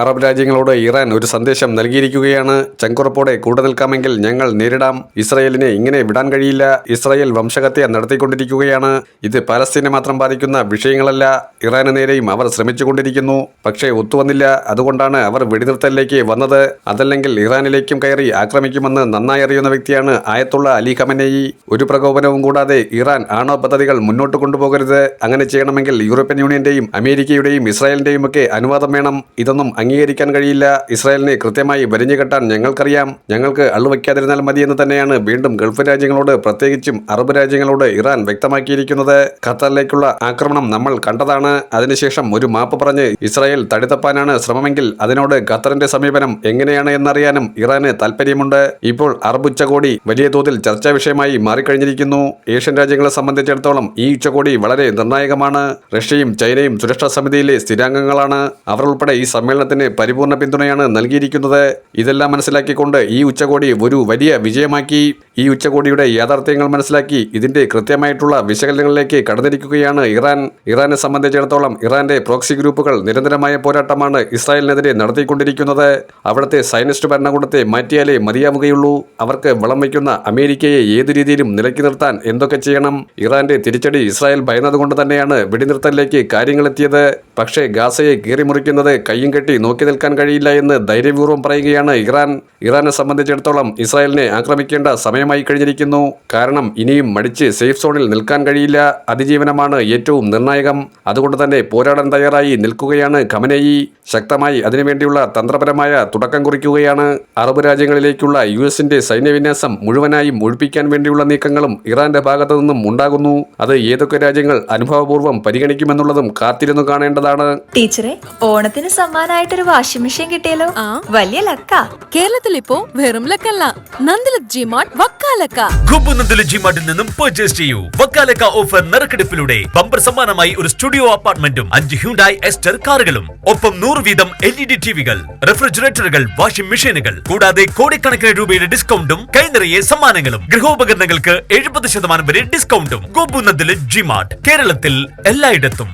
Arab രാജ്യങ്ങളോട് Iran ഒരു സന്ദേശം നൽകിയിരിക്കുകയാണ്. ചങ്കുറപ്പോടെ കൂടെ നിൽക്കാമെങ്കിൽ ഞങ്ങൾ നേരിടാം. ഇസ്രയേലിനെ ഇങ്ങനെ വിടാൻ കഴിയില്ല. ഇസ്രയേൽ വംശഹത്യ നടത്തിക്കൊണ്ടിരിക്കുകയാണ്. ഇത് പലസ്തീനെ മാത്രം ബാധിക്കുന്ന വിഷയങ്ങളല്ല. ഇറാന് നേരെയും അവർ ശ്രമിച്ചുകൊണ്ടിരിക്കുന്നു. പക്ഷേ ഒത്തുവന്നില്ല. അതുകൊണ്ടാണ് അവർ വെടിനിർത്തലിലേക്ക് വന്നത്. അതല്ലെങ്കിൽ ഇറാനിലേക്കും കയറി ആക്രമിക്കുമെന്ന് നന്നായി അറിയുന്ന വ്യക്തിയാണ് ആയത്തുള്ള അലി ഖമനയി. ഒരു പ്രകോപനവും കൂടാതെ ഇറാൻ ആണവ പദ്ധതികൾ മുന്നോട്ട് കൊണ്ടുപോകരുത്. അങ്ങനെ ചെയ്യണമെങ്കിൽ യൂറോപ്യൻ യൂണിയന്റെയും അമേരിക്കയുടെയും ഇസ്രായേലിന്റെയും ഒക്കെ അനുവാദം വേണം. ഇതൊന്നും അംഗീകരിക്കാൻ കഴിയില്ല. ഇസ്രായേലിനെ കൃത്യമായി വരിഞ്ഞുകെട്ടാൻ ഞങ്ങൾക്കറിയാം. ഞങ്ങൾക്ക് അള്ളുവയ്ക്കാതിരുന്നാൽ മതിയെന്ന് തന്നെയാണ് വീണ്ടും ഗൾഫ് രാജ്യങ്ങളോട് പ്രത്യേകിച്ചും അറബ് രാജ്യങ്ങളോട് ഇറാൻ വ്യക്തമാക്കിയിരിക്കുന്നത്. ഖത്തറിലേക്കുള്ള ആക്രമണം നമ്മൾ കണ്ടതാണ്. അതിനുശേഷം ഒരു മാപ്പ് പറഞ്ഞ് ഇസ്രായേൽ തടിതപ്പാനാണ് ശ്രമമെങ്കിൽ അതിനോട് ഖത്തറിന്റെ സമീപനം എങ്ങനെയാണ് എന്നറിയാനും ഇറാന് താൽപ്പര്യമുണ്ട്. ഇപ്പോൾ അറബ് ഉച്ചകോടി വലിയ തോതിൽ ചർച്ചാ വിഷയമായി മാറിക്കഴിഞ്ഞിരിക്കുന്നു. ഏഷ്യൻ രാജ്യങ്ങളെ സംബന്ധിച്ചിടത്തോളം ഈ ഉച്ചകോടി വളരെ നിർണായകമാണ്. റഷ്യയും ചൈനയും സുരക്ഷാ സമിതിയിലെ സ്ഥിരാംഗങ്ങളാണ്. അവർ ഉൾപ്പെടെ ഈ സമ്മേളനത്തിന് പരിപൂർണ പിന്തുണയാണ് നൽകിയിരിക്കുന്നത്. ഇതെല്ലാം മനസ്സിലാക്കിക്കൊണ്ട് ഈ ഉച്ചകോടി ഒരു വലിയ വിജയമാക്കി. ഈ ഉച്ചകോടിയുടെ യാഥാർത്ഥ്യങ്ങൾ മനസ്സിലാക്കി ഇതിന്റെ കൃത്യമായിട്ടുള്ള വിശകലനങ്ങളിലേക്ക് കടന്നിരിക്കുകയാണ് ഇറാൻ. ഇറാനെ സംബന്ധിച്ചിടത്തോളം ഇറാന്റെ പ്രോക്സി ഗ്രൂപ്പുകൾ നിരന്തരമായ പോരാട്ടമാണ് ഇസ്രായേലിനെതിരെ നടത്തിക്കൊണ്ടിരിക്കുന്നത്. അവിടുത്തെ സൈനിസ്റ്റ് ഭരണകൂടത്തെ മാറ്റിയാലേ മതിയാവുകയുള്ളൂ. അവർക്ക് വളം വയ്ക്കുന്ന അമേരിക്കയെ ഏതു രീതിയിലും നിലക്കി നിർത്താൻ എന്തൊക്കെ ചെയ്യണം? ഇറാന്റെ തിരിച്ചടി ഇസ്രായേൽ ഭയന്നതുകൊണ്ട് തന്നെയാണ് വെടിനിർത്തലിലേക്ക് കാര്യങ്ങളെത്തിയത്. പക്ഷേ ഗാസയെ കീറിമുറിക്കുന്നത് കയ്യും കെട്ടി നോക്കി നിൽക്കാൻ കഴിയില്ല എന്ന് ധൈര്യപൂർവം പറയുകയാണ് ഇറാൻ. ഇറാനെ സംബന്ധിച്ചിടത്തോളം ഇസ്രായേലിനെ ആക്രമിക്കേണ്ട സമയമായി കഴിഞ്ഞിരിക്കുന്നു. കാരണം ഇനിയും മടിച്ച് സേഫ് സോണിൽ നിൽക്കാൻ കഴിയില്ല. അതിജീവനമാണ് ഏറ്റവും നിർണായകം. അതുകൊണ്ട് തന്നെ പോരാടാൻ തയ്യാറായി നിൽക്കുകയാണ് ഖമനേയി. ശക്തമായി അതിനുവേണ്ടിയുള്ള തന്ത്രപരമായ തുടക്കം കുറിക്കുകയാണ്. അറബ് രാജ്യങ്ങളിലേക്കുള്ള യു എസിന്റെ സൈന്യവിന്യാസം മുഴുവനായും ഒഴിപ്പിക്കാൻ വേണ്ടിയുള്ള നീക്കങ്ങളും ഇറാന്റെ ഭാഗത്തു നിന്നും ഉണ്ടാകുന്നു. അത് ഏതൊക്കെ രാജ്യങ്ങൾ അനുഭവപൂർവം പരിഗണിക്കുമെന്നുള്ളതും കാത്തിരുന്നു കാണേണ്ടതാണ്. ടീച്ചറെ ഓണത്തിന് സമ്മാനമായിട്ടൊരു വാഷിംഗ് മെഷീൻ കിട്ടിയല്ലോ. വലിയ ലക്ക. കേരളത്തിൽ ഇപ്പോ വെറും ലക്കല്ല. നന്ദിലക് ജി മാർട്ട് വക്കാലക്ക കുമ്പുനന്ദിലെ ജിമാർട്ടിൽ നിന്നും പർച്ചേസ് ചെയ്യൂ. വക്കാലക്ക ഓഫർ നറുക്കെടുപ്പിലൂടെ ബമ്പർ സമ്മാനമായി ഒരു സ്റ്റുഡിയോ അപ്പാർട്ട്മെന്റും അഞ്ച് ഹ്യൂണ്ടായി എസ്റ്റർ കാറുകളും. ഒപ്പം നൂറ് വീതം എൽ ഇ ഡി ടിവികൾ റെഫ്രിജറേറ്ററുകൾ വാഷിംഗ് മെഷീനുകൾ കൂടാതെ കോടിക്കണക്കിന് രൂപയുടെ ഡിസ്കൗണ്ടും കൈനിറയെ സമ്മാനങ്ങളും. ഗൃഹോപകരണങ്ങൾക്ക് എഴുപത് ശതമാനം വരെ ഡിസ്കൗണ്ടും കുമ്പുനന്ദിലെ ജിമാർട്ട് കേരളത്തിൽ എല്ലായിടത്തും.